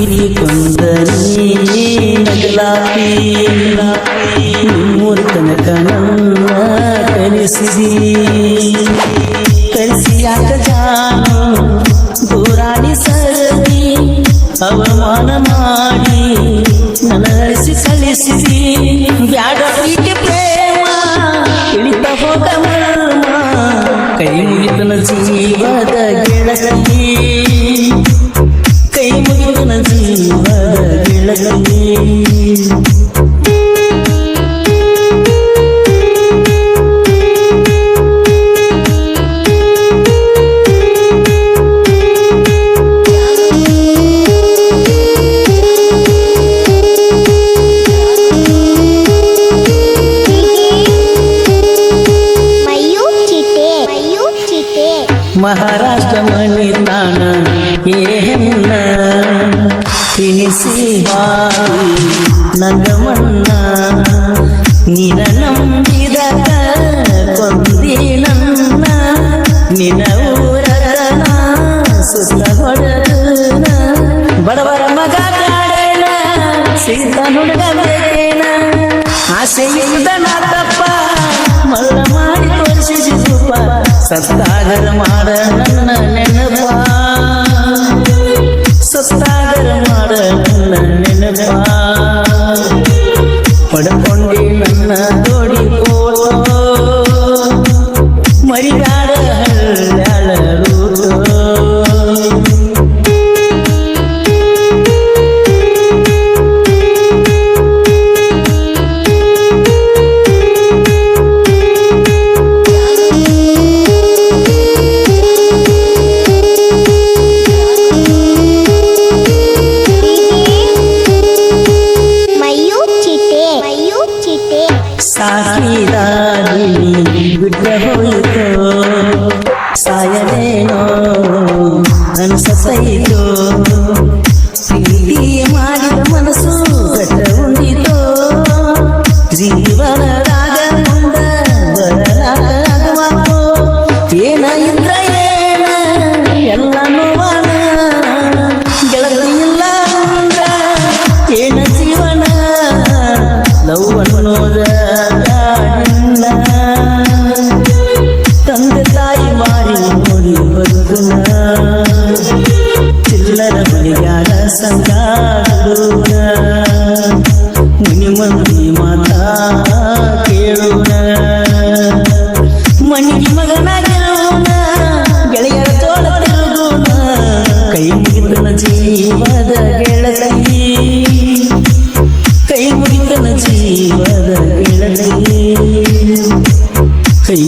ಸಿರಿ ಕೊಂದನಿ ನಗಲಾಪಿ ಮೂರ್ತನ ತನಕ ನನ್ನ ಕಲಿಸಿದಿ ಕಲಿಸಿಯಾಗ ದೂರಾಣಿ ಸರದಿ ಅವಮಾನ ಮಾಡಿ ನನಸಿ ಕಲಿಸಿದಿ ಬ್ಯಾಡ ಪ್ರೀತಿ ಪ್ರೇಮ ಇಳಿತ ಹೋಗ ಮರ್ಮ ಕೈ ಮುಗಿತನ ಜೀವದ ಗೆಳತಿ. మహారాష్ట్రమని తాన ఏమున్నా ಮಯೂ ಚಿಟ್ಟೆ ಮಹಾರಾಷ್ಟ್ರ ಮಣಿತಾಣ ಏನ ತಿನಿಸಿ ಹಾರಿ ನಗಮಣ್ಣ ನಿನ ನಂಬಿದ ಕೊಂದಿ ನನ್ನ ನಿನ ಊರನ ಸುತ್ತ ಹೊಡೆದನ ಬಡವರ ಮಗ ಕಾಡೇನ ಸೀತ ನುಡುಗ ಬೇಕೇನ ಆಸೆಯಿಂದ ನಾಟಪ್ಪ ಮಲ್ಲ ಮಾಡಿ ತೋರಿಸಿದ ರೂಪ ಸತ್ತಾಗರ ಮಾಡ ನನ್ನ ನೆನಪ ನನ್ನ ತೋಡಿ ಮರಿಗಾಡ ಸಾಕಿದಾಗಿ ಬಿಟ್ಟ ಹೋಯಿತು ಸಾಯಲೇನೋ ಅನ್ಸತೈತೋ ಪ್ರೀತಿ ಮಾಡಿದ ಮನಸ್ಸು ಗಟ್ಟ ಉಂಡಿತೋ ಬರಲಾಗವಾತು ಏನ ಇದ್ರ ಏನ ಎಲ್ಲ ನೋವನ ಗೆಳತಿ ಇಲ್ಲ ಅಂದ್ರ ಏನ ಜೀವನ? ಲವ್ ಅನ್ನೋದ ಸಂಗಾಡುನ ಮುನಿ ಮಾತಾ ಮಣ್ಣಿಗೆ ಮಗನಾಗಿರೋಣ ಗೆಳೆಯರ ಕೈ ಮುಗಿದನ ಜೀವದ ಗೆಳತಿ. ಕೈ ಮುಗಿದನ ಜೀವದ ಗೆಳತಿ. ಕೈ